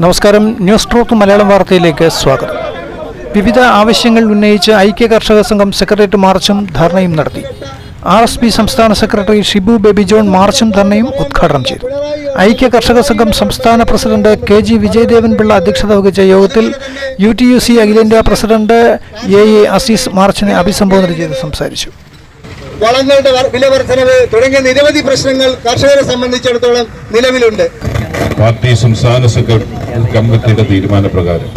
നമസ്കാരം. News track Malayalam വാർത്തയിലേക്ക് സ്വാഗതം. വിവിധ ആവശ്യങ്ങൾ ഉന്നയിച്ച് ഐക്യ കർഷക സംഘം സെക്രട്ടേറിയറ്റ് മാർച്ചും ധർണയും നടത്തി. ആർ എസ് പി സംസ്ഥാന സെക്രട്ടറി ഷിബു ബേബി ജോൺ മാർച്ചും ധർണയും ഉദ്ഘാടനം ചെയ്തു. ഐക്യ കർഷക സംഘം സംസ്ഥാന president K G Vijayadevan Pillai അധ്യക്ഷത വഹിച്ച യോഗത്തിൽ യു ടി യു സി അഖിലേന്ത്യാ പ്രസിഡന്റ് എ എ അസീസ് മാർച്ചിനെ അഭിസംബോധന ചെയ്ത് സംസാരിച്ചു. വളങ്ങളുടെ വില വർധനവ് തുടങ്ങിയ നിരവധി പ്രശ്നങ്ങൾ കർഷകരെ സംബന്ധിച്ചിടത്തോളം നിലവിലുണ്ട്. പാർട്ടി സംസ്ഥാന സെക്രട്ടറി കമ്മിറ്റിയുടെ തീരുമാനപ്രകാരം.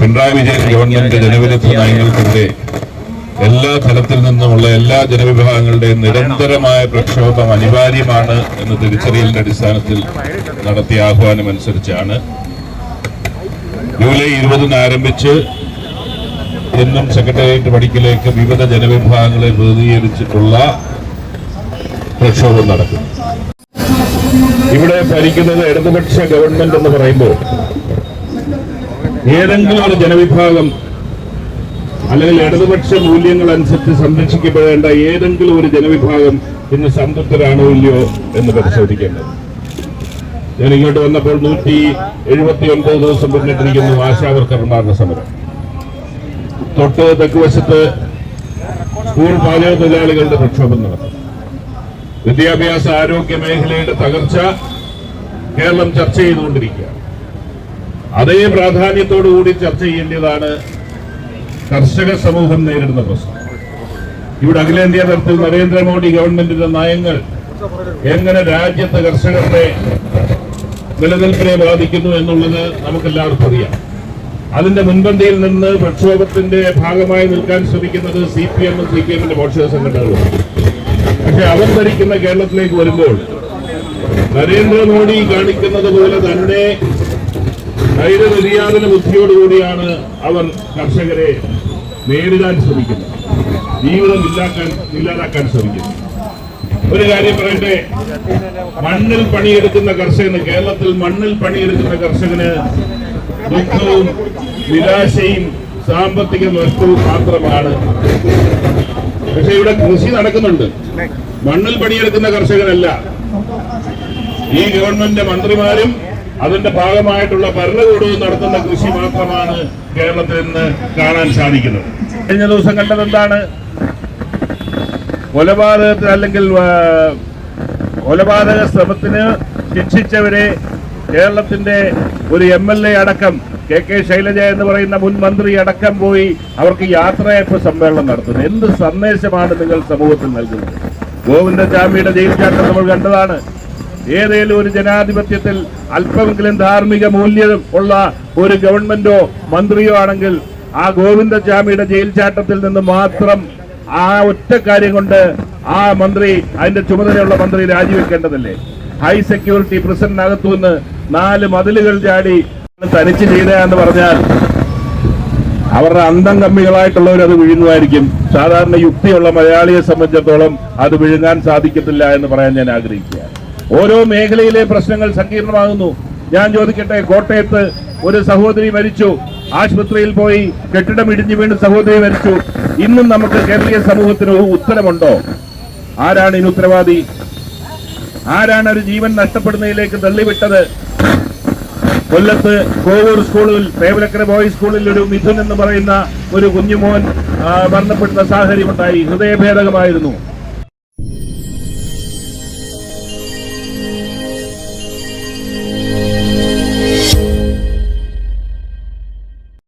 പിണറായി വിജയൻ ഗവൺമെന്റ് ജനവിരുദ്ധ നയങ്ങൾക്കെതിരെ എല്ലാ തലത്തിൽ നിന്നുമുള്ള എല്ലാ ജനവിഭാഗങ്ങളുടെയും നിരന്തരമായ പ്രക്ഷോഭം അനിവാര്യമാണ് എന്ന തിരിച്ചറിയലിന്റെ അടിസ്ഥാനത്തിൽ നടത്തിയ ആഹ്വാനം അനുസരിച്ചാണ് ജൂലൈ ഇരുപതിന് ആരംഭിച്ച് എന്നും സെക്രട്ടേറിയറ്റ് പടിക്കലേക്ക് വിവിധ ജനവിഭാഗങ്ങളെ പ്രതിനിധീകരിച്ചിട്ടുള്ള പ്രക്ഷോഭം നടക്കുന്നു ഇവിടെ ഭരിക്കുന്നത് ഇടതുപക്ഷ ഗവൺമെന്റ് എന്ന് പറയുമ്പോൾ ഏതെങ്കിലും ഒരു ജനവിഭാഗം അല്ലെങ്കിൽ ഇടതുപക്ഷ മൂല്യങ്ങൾ അനുസരിച്ച് സംരക്ഷിക്കപ്പെടേണ്ട ഏതെങ്കിലും ഒരു ജനവിഭാഗം ഇന്ന് സംതൃപ്തരാണോ ഇല്ലയോ എന്ന് പരിശോധിക്കേണ്ടത്. ഞാൻ ഇങ്ങോട്ട് വന്നപ്പോൾ നൂറ്റി എഴുപത്തി ഒൻപത് ദിവസം പിന്നിട്ടിരിക്കുന്നു ആശാവർക്കർമാരുടെ സമരം. തൊട്ട് തെക്കുവശത്ത് സ്കൂൾ പാചക തൊഴിലാളികളുടെ പ്രക്ഷോഭം നടന്നു. വിദ്യാഭ്യാസ ആരോഗ്യ മേഖലയുടെ തകർച്ച കേരളം ചർച്ച ചെയ്തുകൊണ്ടിരിക്കുകയാണ്. അതേ പ്രാധാന്യത്തോടു കൂടി ചർച്ച ചെയ്യേണ്ടതാണ് കർഷക സമൂഹം നേരിടുന്ന പ്രശ്നം. ഇവിടെ അഖിലേന്ത്യാ തലത്തിൽ നരേന്ദ്രമോദി ഗവൺമെന്റിന്റെ നയങ്ങൾ എങ്ങനെ രാജ്യത്തെ കർഷകരുടെ നിലനിൽപ്പിനെ ബാധിക്കുന്നു എന്നുള്ളത് നമുക്കെല്ലാവർക്കും അറിയാം. അതിന്റെ മുൻപന്തിയിൽ നിന്ന് പ്രക്ഷോഭത്തിന്റെ ഭാഗമായി നിൽക്കാൻ ശ്രമിക്കുന്നത് സി പി എമ്മും സി പി എമ്മിന്റെ മോർച്ച സംഘടനകളും പക്ഷെ അവൻ ഭരിക്കുന്ന കേരളത്തിലേക്ക് വരുമ്പോൾ നരേന്ദ്രമോദി കാണിക്കുന്നത് പോലെ തന്നെ ധൈര്യനിര്യാതന ബുദ്ധിയോടുകൂടിയാണ് അവർ കർഷകരെ നേരിടാൻ ശ്രമിക്കുന്നത്. ജീവിതം ഇല്ലാക്കാൻ ഇല്ലാതാക്കാൻ ശ്രമിക്കുന്നത്. ഒരു കാര്യം പറയട്ടെ? മണ്ണിൽ പണിയെടുക്കുന്ന കർഷകന് കേരളത്തിൽ മണ്ണിൽ പണിയെടുക്കുന്ന കർഷകന് ദുഃഖവും നിരാശയും സാമ്പത്തിക നഷ്ടവും മാത്രമാണ്. പക്ഷെ ഇവിടെ കൃഷി നടക്കുന്നുണ്ട്. മണ്ണിൽ പണിയെടുക്കുന്ന കർഷകനല്ല ഈ ഗവൺമെന്റ് മന്ത്രിമാരും അതിന്റെ ഭാഗമായിട്ടുള്ള ഭരണകൂടവും നടത്തുന്ന കൃഷി മാത്രമാണ് കേരളത്തിൽ നിന്ന് കാണാൻ സാധിക്കുന്നത്. കഴിഞ്ഞ ദിവസം കണ്ടത് എന്താണ്? കൊലപാതകത്തിന് അല്ലെങ്കിൽ കൊലപാതക ശ്രമത്തിന് ശിക്ഷിച്ചവരെ കേരളത്തിന്റെ ഒരു എം എൽ എ അടക്കം കെ കെ ശൈലജ എന്ന് പറയുന്ന മുൻ മന്ത്രി അടക്കം പോയി അവർക്ക് യാത്രയപ്പ് സമ്മേളനം നടത്തുന്നത് എന്ത് സന്ദേശമാണ് നിങ്ങൾ സമൂഹത്തിൽ നൽകുന്നത്? ഗോവിന്ദചാമിയുടെ ജയിൽ ചാട്ടം നമ്മൾ കണ്ടതാണ്. ഏതേലും ഒരു ജനാധിപത്യത്തിൽ അല്പമെങ്കിലും ധാർമ്മിക മൂല്യം ഉള്ള ഒരു ഗവൺമെന്റോ മന്ത്രിയോ ആണെങ്കിൽ ആ ഗോവിന്ദചാമിയുടെ ജയിൽ ചാട്ടത്തിൽ നിന്ന് മാത്രം ആ ഒറ്റ കാര്യം കൊണ്ട് ആ മന്ത്രി അതിന്റെ ചുമതലയുള്ള മന്ത്രി രാജിവെക്കേണ്ടതല്ലേ? ഹൈ സെക്യൂരിറ്റി പ്രസിഡന്റിനകത്തു നിന്ന് നാല് മതിലുകൾ ചാടി തനിച്ച് ചെയ്ത എന്ന് പറഞ്ഞാൽ അവരുടെ അന്തം കമ്മികളായിട്ടുള്ളവർ അത് സാധാരണ യുക്തിയുള്ള മലയാളിയെ സംബന്ധിച്ചിടത്തോളം അത് വിഴുങ്ങാൻ സാധിക്കത്തില്ല എന്ന് പറയാൻ ഞാൻ ആഗ്രഹിക്കുക ഓരോ മേഖലയിലെ പ്രശ്നങ്ങൾ സങ്കീർണമാകുന്നു. ഞാൻ ചോദിക്കട്ടെ കോട്ടയത്ത് ഒരു സഹോദരി മരിച്ചു. ആശുപത്രിയിൽ പോയി കെട്ടിടം ഇടിഞ്ഞു വീണ് സഹോദരി മരിച്ചു. ഇന്നും നമുക്ക് കേരളീയ സമൂഹത്തിന് ഉത്തരമുണ്ടോ? ആരാണ് ഇതിന് ഉത്തരവാദി? ആരാണ് ഒരു ജീവൻ നഷ്ടപ്പെടുന്നതിലേക്ക് തള്ളിവിട്ടത്? കൊല്ലത്ത് കോവൂർ സ്കൂളിൽ പേവലക്കര ബോയ്സ് സ്കൂളിൽ ഒരു മിഥുൻ എന്ന് പറയുന്ന ഒരു കുഞ്ഞുമോൻ മരണപ്പെടുന്ന സാഹചര്യമുണ്ടായി. ഹൃദയഭേദകമായിരുന്നു.